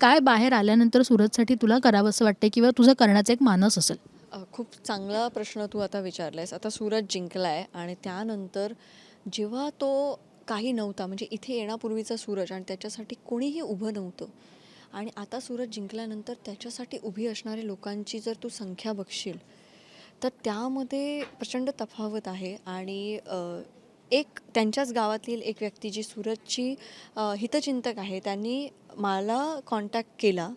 काय बाहेर आल्यानंतर सुरतसाठी तुला करावंसं वाटते किंवा तुझं करण्याचा एक मानस असेल? खूप चांगला प्रश्न तू आता विचारलायस. आता सुरत जिंकलाय आणि त्यानंतर जेव्हा तो काही नव्हता म्हणजे इथे येण्यापूर्वीचा सूरज आणि त्याच्यासाठी कोणीही उभं नव्हतं आणि आता सूरज जिंकल्यानंतर त्याच्यासाठी उभी असणाऱ्या लोकांची जर तू संख्या बघशील तर त्यामध्ये प्रचंड तफावत आहे आणि एक त्यांच्याच गावातील एक व्यक्ती जी सुरतची हितचिंतक आहे त्यांनी मला कॉन्टॅक्ट केला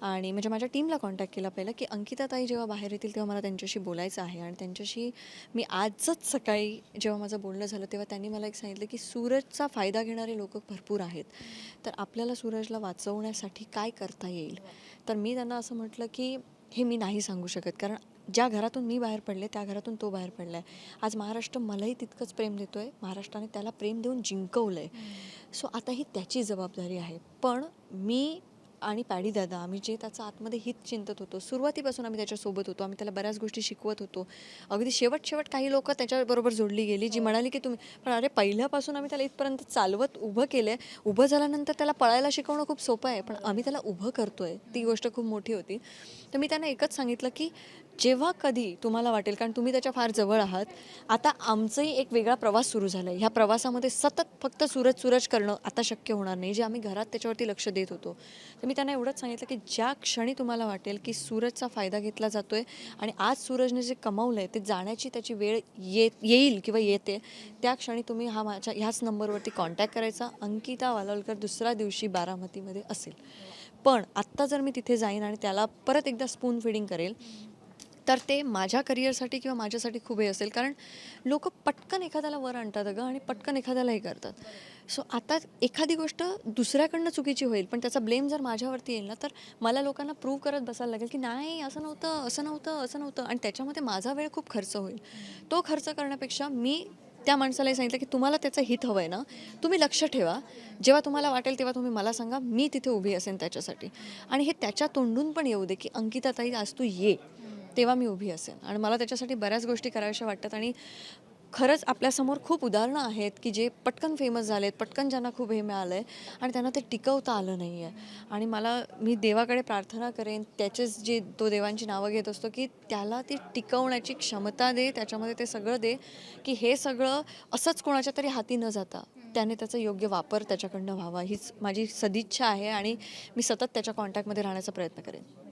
आणि म्हणजे माझ्या टीमला कॉन्टॅक्ट केला पहिला की अंकिता ताई जेव्हा बाहेर येतील तेव्हा मला त्यांच्याशी बोलायचं आहे आणि त्यांच्याशी मी आजच सकाळी जेव्हा माझं बोलणं झालं तेव्हा त्यांनी मला एक सांगितलं की सूरजचा फायदा घेणारे लोक भरपूर आहेत. तर आपल्याला सूरजला वाचवण्यासाठी काय करता येईल? तर मी त्यांना असं म्हटलं की हे मी नाही सांगू शकत कारण ज्या घरातून मी बाहेर पडले त्या घरातून तो बाहेर पडला आहे आज महाराष्ट्र मलाही तितकंच प्रेम देतो आहे महाराष्ट्राने त्याला प्रेम देऊन जिंकवलं आहे सो आता ही त्याची जबाबदारी आहे. पण मी आणि पॅडी दादा आम्ही जे त्याचं आतमध्ये हित चिंतत होतो सुरुवातीपासून आम्ही त्याच्यासोबत होतो. आम्ही त्याला बऱ्याच गोष्टी शिकवत होतो. अगदी शेवट शेवट काही लोक त्याच्याबरोबर जोडली गेली जी म्हणाली की तुम्ही पण अरे पहिल्यापासून आम्ही त्याला इथपर्यंत चालवत उभं केलं आहे उभं झाल्यानंतर त्याला पळायला शिकवणं खूप सोपं आहे पण आम्ही त्याला उभं करतो आहे ती गोष्ट खूप मोठी होती. तर मी त्यांना एकच सांगितलं की जेव्हा कधी तुम्हाला वाटेल कारण तुम्ही त्याच्या फार जवळ आहात आता आमचाही एक वेगळा प्रवास सुरू झाला आहे ह्या प्रवासामध्ये सतत फक्त सूरज सूरज करणं आता शक्य होणार नाही. जे आम्ही घरात त्याच्यावरती लक्ष देत होतो. तर मी त्यांना एवढंच सांगितलं की ज्या क्षणी तुम्हाला वाटेल की सूरजचा फायदा घेतला जातो आहे आणि आज सूरजने जे कमावलं आहे ते जाण्याची त्याची वेळ ये येईल किंवा येते त्या क्षणी तुम्ही हा माझ्या ह्याच नंबरवरती कॉन्टॅक्ट करायचा. अंकिता वालावलकर दुसऱ्या दिवशी बारामतीमध्ये असेल. पण आत्ता जर मी तिथे जाईन आणि त्याला परत एकदा स्पून फिडिंग करेल तर ते माझ्या करिअरसाठी किंवा माझ्यासाठी खूप हे असेल. कारण लोक पटकन एखाद्याला वर आणतात अगं आणि पटकन एखाद्याला हे करतात. सो आता एखादी गोष्ट दुसऱ्याकडनं चुकीची होईल पण त्याचा ब्लेम जर माझ्यावरती येईल ना तर मला लोकांना प्रूव्ह करत बसायला लागेल की नाही असं नव्हतं असं नव्हतं असं नव्हतं. आणि त्याच्यामध्ये माझा वेळ खूप खर्च होईल. तो खर्च करण्यापेक्षा मी त्या माणसालाही सांगितलं की तुम्हाला त्याचं हित हवं आहे ना तुम्ही लक्ष ठेवा. जेव्हा तुम्हाला वाटेल तेव्हा तुम्ही मला सांगा मी तिथे उभी असेन त्याच्यासाठी. आणि हे त्याच्या तोंडून पण येऊ दे की अंकिता ताई आज तू ये. तेव्हा मी उभी असेन. आणि मला त्याच्यासाठी बऱ्याच गोष्टी कराव्याशा वाटतात. आणि खरंच आपल्यासमोर खूप उदाहरणं आहेत की जे पटकन फेमस झालेत पटकन ज्यांना खूप हे मिळालं आहे आणि त्यांना ते टिकवता आलं नाही आहे आणि मला मी देवाकडे प्रार्थना करेन त्याचेच जे तो देवांची नावं घेत असतो की त्याला ती टिकवण्याची क्षमता दे त्याच्यामध्ये ते सगळं दे की हे सगळं असंच कोणाच्या तरी हाती न जाता त्याने त्याचा योग्य वापर त्याच्याकडनं व्हावा. हीच माझी सदिच्छा आहे आणि मी सतत त्याच्या कॉन्टॅक्टमध्ये राहण्याचा प्रयत्न करेन.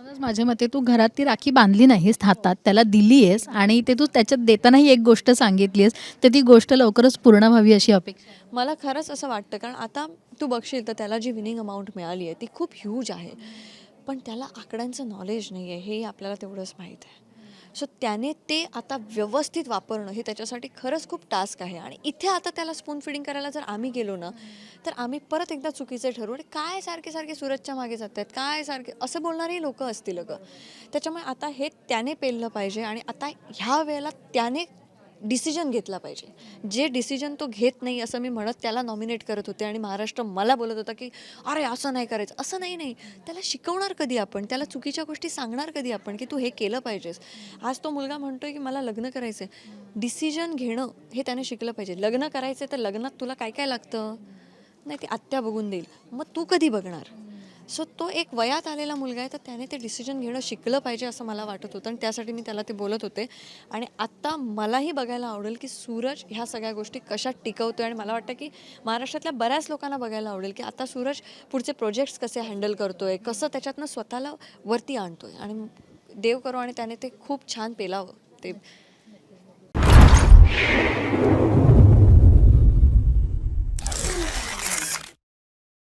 म्हणूनच माझ्या मते तू घरात ती राखी बांधली नाहीस हातात. त्याला दिली आहेस आणि ते तू त्याच्यात देतानाही एक गोष्ट सांगितली आहेस. तर ती गोष्ट लवकरच पूर्ण व्हावी अशी अपेक्षा मला खरंच असं वाटतं कारण आता तू बघशील तर त्याला जी विनिंग अमाऊंट मिळाली आहे ती खूप ह्यूज आहे. पण त्याला आकड्यांचं नॉलेज नाही आहे हे आपल्याला तेवढंच माहीत आहे. सो त्याने ते आता व्यवस्थित वापरणं हे त्याच्यासाठी खरंच खूप टास्क आहे. आणि इथे आता त्याला स्पून फिडिंग करायला जर आम्ही गेलो ना तर आम्ही परत एकदा चुकीचे ठरवू. आणि काय सारखे सारखे सूरजच्या मागे जात आहेत काय सारखे असं बोलणारी लोकं असतील अगं. त्याच्यामुळे आता हे त्याने पेललं पाहिजे. आणि आता ह्या वेळेला त्याने डिसिजन घेतला पाहिजे. जे डिसिजन तो घेत नाही असं मी म्हणत त्याला नॉमिनेट करत होते आणि महाराष्ट्र मला बोलत होता की अरे असं नाही करायचं. असं नाही नाही. त्याला शिकवणार कधी आपण? त्याला चुकीच्या गोष्टी सांगणार कधी आपण की तू हे केलं पाहिजेस? आज तो मुलगा म्हणतोय की मला लग्न करायचं आहे डिसिजन घेणं हे त्याने शिकलं पाहिजे. लग्न करायचं तर लग्नात तुला काय काय लागतं? नाही ती आत्या बघून देईल. मग तू कधी बघणार? सो तो एक वयात आलेला मुलगा आहे तर त्याने ते डिसिजन घेणं शिकलं पाहिजे असं मला वाटत होतं. आणि त्यासाठी मी त्याला ते बोलत होते. आणि आत्ता मलाही बघायला आवडेल की सूरज ह्या सगळ्या गोष्टी कशा टिकवतोय. आणि मला वाटतं की महाराष्ट्रातल्या बऱ्याच लोकांना बघायला आवडेल की आता सूरज पुढचे प्रोजेक्ट्स कसे हँडल करतोय कसं त्याच्यातनं स्वतःला वरती आणतोय. आणि देव करो आणि त्याने ते खूप छान पेलावं. ते